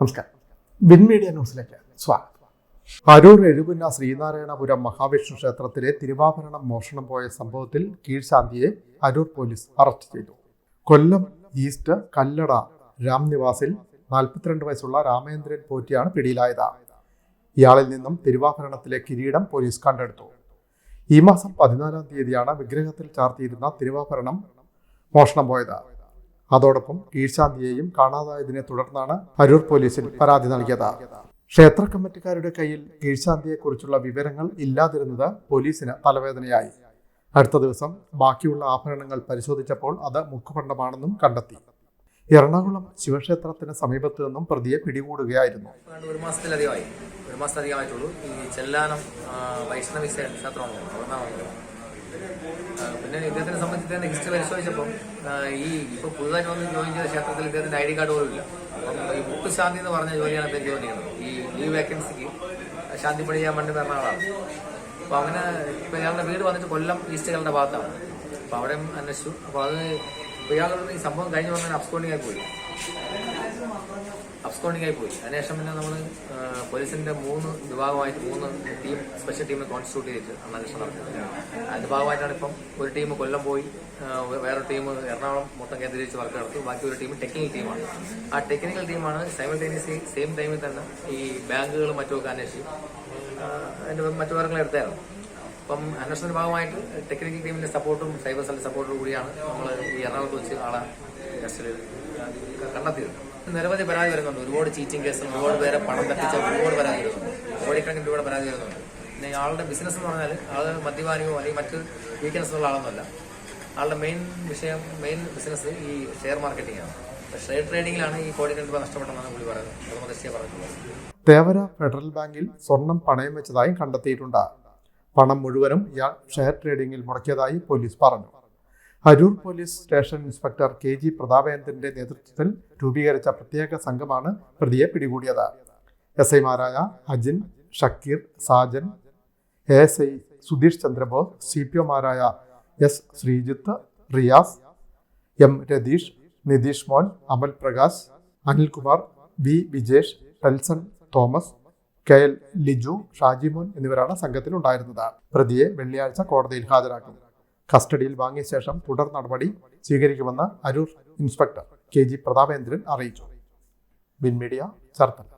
നമസ്കാരം. Win media ന്യൂസിലേക്ക് സ്വാഗതം. അരൂർ എഴുകുന്ന ശ്രീനാരായണപുരം മഹാവിഷ്ണു ക്ഷേത്രത്തിലെ തിരുവാഭരണം മോഷണം പോയ സംഭവത്തിൽ കീഴ്ശാന്തിയെ അരൂർ പോലീസ് അറസ്റ്റ് ചെയ്തു. കൊല്ലം ഈസ്റ്റ് കല്ലട രാംനിവാസിൽ നാൽപ്പത്തിരണ്ട് വയസ്സുള്ള രാമേന്ദ്രൻ പോറ്റിയാണ് പിടിയിലായത്. ഇയാളിൽ നിന്നും തിരുവാഭരണത്തിലെ കിരീടം പോലീസ് കണ്ടെടുത്തു. ഈ മാസം പതിനാലാം തീയതിയാണ് വിഗ്രഹത്തിൽ ചാർത്തിയിരുന്ന തിരുവാഭരണം മോഷണം പോയത്. അതോടൊപ്പം ഈശാന്തിയെയും കാണാതായതിനെ തുടർന്നാണ് അരൂർ പോലീസിൽ പരാതി നൽകിയത്. ക്ഷേത്ര കമ്മിറ്റിക്കാരുടെ കയ്യിൽ കീഴ്ശാന്തിയെക്കുറിച്ചുള്ള വിവരങ്ങൾ ഇല്ലാതിരുന്നത് പോലീസിന് തലവേദനയായി. അടുത്ത ദിവസം ബാക്കിയുള്ള ആഭരണങ്ങൾ പരിശോധിച്ചപ്പോൾ അത് മുക്കുപണ്ടമാണെന്നും കണ്ടെത്തി. എറണാകുളം ശിവക്ഷേത്രത്തിന് സമീപത്തു നിന്നും പ്രതിയെ പിടികൂടുകയായിരുന്നു. ഒരു മാസത്തിലധികമായി. ഒരു മാസത്തിലധികമായിട്ടുള്ളൂ. ഈ ചെല്ലാനം വൈഷ്ണവി ക്ഷേ- ക്ഷേത്രമാണ് പിന്നെ ഇദ്ദേഹത്തിനെ സംബന്ധിച്ച് തന്നെ ഹിസ്റ്ററി പരിശോധിച്ചപ്പോൾ ഈ ഇപ്പൊ പുതുതായിട്ട് വന്ന് ജോയിൻ ചെയ്ത ക്ഷേത്രത്തിൽ ഇദ്ദേഹത്തിന്റെ ഐ ഡി കാർഡ് പോലും ഇല്ല. അപ്പം ഈ ബുക്ക് ശാന്തി എന്ന് പറഞ്ഞ ജോലിയാണ് ഇദ്ദേഹം ജോലി ചെയ്യുന്നത്. ഈ ലീവ് വേക്കൻസിക്ക് ശാന്തി പണി ചെയ്യാൻ വേണ്ടി വരുന്ന ആളാണ്. അപ്പൊ അങ്ങനെ ഇപ്പൊ ഇയാളുടെ വീട് വന്നിട്ട് കൊല്ലം ഈസ്റ്റുകളുടെ ഭാഗത്താണ്. അപ്പൊ അവിടെയും അന്വേഷിച്ചു. അപ്പൊ അത് ഇപ്പൊ ഇയാളുടെ ഈ സംഭവം കഴിഞ്ഞ് വന്നാൽ അബ്സ്കോണ്ടിങ് ആയി പോയി. അബ്സ്കോണ്ടിങ് ആയി പോയി. അതിനുശേഷം പിന്നെ നമ്മൾ പോലീസിന്റെ മൂന്ന് വിഭാഗമായിട്ട് മൂന്ന് ടീം സ്പെഷ്യൽ ടീമിനെ കോൺസ്റ്റിറ്റ്യൂട്ട് ചെയ്തിട്ട് ആണ് നടത്തിയത്. അതിന്റെ ഭാഗമായിട്ടാണ് ഇപ്പം ഒരു ടീം കൊല്ലം പോയി വേറെ വേറൊരു ടീം എറണാകുളം മൊത്തം കേന്ദ്രീകരിച്ച് വർക്ക് നടത്തി. ബാക്കി ഒരു ടീം ടെക്നിക്കൽ ടീമാണ് ആ ടെക്നിക്കൽ ടീമാണ് സൈമിൾട്ടേനിയസ്ലി സെയിം ടൈമിൽ തന്നെ ഈ ബാങ്കുകളും മറ്റുമൊക്കെ അന്വേഷിച്ച് അതിന്റെ മറ്റു വിവരങ്ങൾ എടുത്തായിരുന്നു. അപ്പം അന്വേഷണത്തിന്റെ ഭാഗമായിട്ട് ടെക്നിക്കൽ ടീമിന്റെ സപ്പോർട്ടും സൈബർ സെല്ലിന്റെ സപ്പോർട്ടും കൂടിയാണ് നമ്മൾ ഈ എറണാകുളത്ത് വെച്ച് ആളെ കസ്റ്റഡിയിൽ കണ്ടെത്തിയത്. നിരവധി പരാതി വരുന്നുണ്ട്. ഒരുപാട് ചീറ്റിംഗ് കേസുകൾ ഒരുപാട് പേരെ പണം തട്ടിച്ച ഒരുപാട് പരാതി വരുന്നുണ്ട്. കോടിക്കണക്കിന് രൂപയുടെ പരാതി വരുന്നുണ്ട്. ആളുടെ ബിസിനസ് എന്ന് പറഞ്ഞാൽ ആൾ മദ്യപാനിയോ അല്ലെങ്കിൽ മറ്റ് വീക്ക്നെസ് ഉള്ള ആളൊന്നുമല്ല. ആളുടെ മെയിൻ വിഷയം മെയിൻ ബിസിനസ് ഈ ഷെയർ മാർക്കറ്റിംഗ് ആണ്. ഷെയർ ട്രേഡിംഗിലാണ് ഈ കോടിക്കണക്കിന് രൂപ നഷ്ടപ്പെട്ടതെന്നാണ് പുള്ളി പറയുന്നത്. മതശ്ശിയെ പറഞ്ഞിട്ടുള്ളത്. തേവര ഫെഡറൽ ബാങ്കിൽ സ്വർണം പണയം വെച്ചതായും കണ്ടെത്തിയിട്ടുണ്ട്. പണം മുഴുവനും ഇയാൾ ഷെയർ ട്രേഡിംഗിൽ മുടക്കിയതായി പോലീസ് പറഞ്ഞു. Aroor police station inspector K G പ്രതാപേന്ദ്രന്റെ നേതൃത്വത്തിൽ രൂപീകരിച്ച പ്രത്യേക സംഘമാണ് പ്രതിയെ പിടികൂടിയത്. എസ് ഐമാരായ Ajin Shakeer Sajan S I Sudheesh Chandrabose C P ഒമാരായ S Sreejith Riyas M Ratheesh Nitheesh Mon Amal Prakash Anilkumar V Vijesh Telson Thomas K L Liju Shajimon എന്നിവരാണ് സംഘത്തിലുണ്ടായിരുന്നത്. പ്രതിയെ വെള്ളിയാഴ്ച കോടതിയിൽ ഹാജരാക്കും. കസ്റ്റഡിയിൽ വാങ്ങിയ ശേഷം തുടർ നടപടി സ്വീകരിക്കുമെന്ന് Aroor inspector K G Prathapendran അറിയിച്ചു. ബിൻമീഡിയ ചർത്തല.